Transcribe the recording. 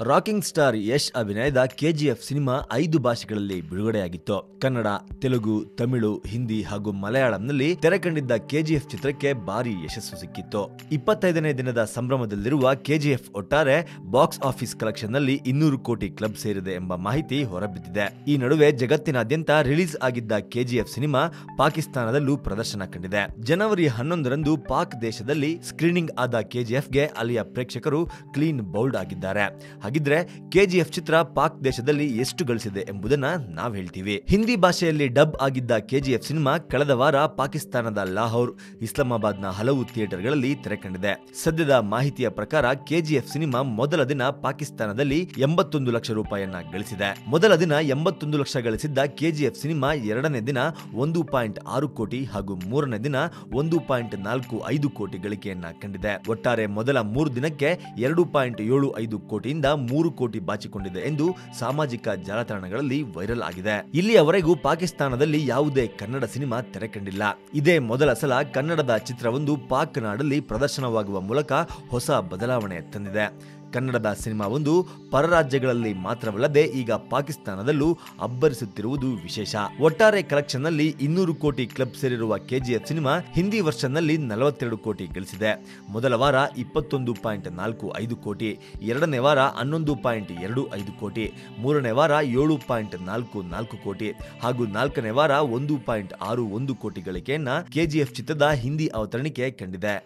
Rocking star Yash ಅಭಿನಯದ KGF cinema ಐದು ಭಾಷೆಗಳಲ್ಲಿ ಬಿಡುಗಡೆಯಾಗಿತ್ತು. ಕನ್ನಡ, ತೆಲುಗು, ತಮಿಳು, ಹಿಂದಿ ಹಾಗೂ ಮಲಯಾಳಂನಲ್ಲಿ ತೆರೆ ಕಂಡಿದ್ದ ಕೆಜಿಎಫ್ ಚಿತ್ರಕ್ಕೆ ಭಾರಿ ಯಶಸ್ಸು ಸಿಕ್ಕಿತ್ತು. ಇಪ್ಪತ್ತೈದನೇ ದಿನದ ಸಂಭ್ರಮದಲ್ಲಿರುವ ಕೆಜಿಎಫ್ ಒಟ್ಟಾರೆ ಬಾಕ್ಸ್ ಆಫೀಸ್ ಕಲೆಕ್ಷನ್ನಲ್ಲಿ ಇನ್ನೂರು ಕೋಟಿ ಕ್ಲಬ್ ಸೇರಿದೆ ಎಂಬ ಮಾಹಿತಿ ಹೊರಬಿದ್ದಿದೆ. ಈ ನಡುವೆ ಜಗತ್ತಿನಾದ್ಯಂತ ರಿಲೀಸ್ ಆಗಿದ್ದ ಕೆಜಿಎಫ್ ಸಿನಿಮಾ ಪಾಕಿಸ್ತಾನದಲ್ಲೂ ಪ್ರದರ್ಶನ ಕಂಡಿದೆ. ಜನವರಿ ಹನ್ನೊಂದರಂದು ಪಾಕ್ ದೇಶದಲ್ಲಿ ಸ್ಕ್ರೀನಿಂಗ್ ಆದ ಕೆಜಿಎಫ್ಗೆ ಅಲ್ಲಿಯ ಪ್ರೇಕ್ಷಕರು ಕ್ಲೀನ್ ಬೌಲ್ಡ್ ಆಗಿದ್ದಾರೆ. ಹಾಗಿದ್ರೆ ಕೆಜಿಎಫ್ ಚಿತ್ರ ಪಾಕ್ ದೇಶದಲ್ಲಿ ಎಷ್ಟು ಗಳಿಸಿದೆ ಎಂಬುದನ್ನ ನಾವ್ ಹೇಳ್ತೀವಿ. ಹಿಂದಿ ಭಾಷೆಯಲ್ಲಿ ಡಬ್ ಆಗಿದ್ದ ಕೆಜಿಎಫ್ ಸಿನಿಮಾ ಕಳೆದ ವಾರ ಪಾಕಿಸ್ತಾನದ ಲಾಹೋರ್, ಇಸ್ಲಾಮಾಬಾದ್ನ ಹಲವು ಥಿಯೇಟರ್ಗಳಲ್ಲಿ ತೆರೆ ಕಂಡಿದೆ. ಸದ್ಯದ ಮಾಹಿತಿಯ ಪ್ರಕಾರ ಕೆಜಿಎಫ್ ಸಿನಿಮಾ ಮೊದಲ ದಿನ ಪಾಕಿಸ್ತಾನದಲ್ಲಿ ಎಂಬತ್ತೊಂದು ಲಕ್ಷ ರೂಪಾಯಿಯನ್ನ ಗಳಿಸಿದೆ. ಮೊದಲ ದಿನ ಎಂಬತ್ತೊಂದು ಲಕ್ಷ ಗಳಿಸಿದ್ದ ಕೆಜಿಎಫ್ ಸಿನಿಮಾ ಎರಡನೇ ದಿನ ಒಂದು ಪಾಯಿಂಟ್ ಆರು ಕೋಟಿ ಹಾಗೂ ಮೂರನೇ ದಿನ ಒಂದು ಪಾಯಿಂಟ್ ನಾಲ್ಕು ಐದು ಕೋಟಿ ಗಳಿಕೆಯನ್ನ ಕಂಡಿದೆ. ಒಟ್ಟಾರೆ ಮೊದಲ ಮೂರು ದಿನಕ್ಕೆ ಎರಡು ಪಾಯಿಂಟ್ ಏಳು ಐದು ಕೋಟಿಯಿಂದ ಮೂರು ಕೋಟಿ ಬಾಚಿಕೊಂಡಿದೆ ಎಂದು ಸಾಮಾಜಿಕ ಜಾಲತಾಣಗಳಲ್ಲಿ ವೈರಲ್ ಆಗಿದೆ. ಇಲ್ಲಿಯವರೆಗೂ ಪಾಕಿಸ್ತಾನದಲ್ಲಿ ಯಾವುದೇ ಕನ್ನಡ ಸಿನಿಮಾ ತೆರೆ ಕಂಡಿಲ್ಲ. ಇದೇ ಮೊದಲ ಸಲ ಕನ್ನಡದ ಚಿತ್ರವೊಂದು ಪಾಕ್ ನಾಡಲ್ಲಿ ಪ್ರದರ್ಶನವಾಗುವ ಮೂಲಕ ಹೊಸ ಬದಲಾವಣೆ ತಂದಿದೆ. ಕನ್ನಡದ ಸಿನಿಮಾವೊಂದು ಪರರಾಜ್ಯಗಳಲ್ಲಿ ಮಾತ್ರವಲ್ಲದೆ ಈಗ ಪಾಕಿಸ್ತಾನದಲ್ಲೂ ಅಬ್ಬರಿಸುತ್ತಿರುವುದು ವಿಶೇಷ. ಒಟ್ಟಾರೆ ಕಲೆಕ್ಷನ್ನಲ್ಲಿ ಇನ್ನೂರು ಕೋಟಿ ಕ್ಲಬ್ ಸೇರಿರುವ ಕೆಜಿಎಫ್ ಸಿನಿಮಾ ಹಿಂದಿ ವರ್ಷನ್ನಲ್ಲಿ ನಲವತ್ತೆರಡು ಕೋಟಿ ಗಳಿಸಿದೆ. ಮೊದಲ ವಾರ ಇಪ್ಪತ್ತೊಂದು ಪಾಯಿಂಟ್ ನಾಲ್ಕು ಐದು ಕೋಟಿ, ಎರಡನೇ ವಾರ ಹನ್ನೊಂದು ಪಾಯಿಂಟ್ ಎರಡು ಐದು ಕೋಟಿ, ಮೂರನೇ ವಾರ ಏಳು ಪಾಯಿಂಟ್ ನಾಲ್ಕು ನಾಲ್ಕು ಕೋಟಿ ಹಾಗೂ ನಾಲ್ಕನೇ ವಾರ ಒಂದು ಪಾಯಿಂಟ್ ಆರು ಒಂದು ಕೋಟಿ ಗಳಿಕೆಯನ್ನ ಕೆಜಿಎಫ್ ಚಿತ್ರದ ಹಿಂದಿ ಅವತರಣಿಕೆ ಕಂಡಿದೆ.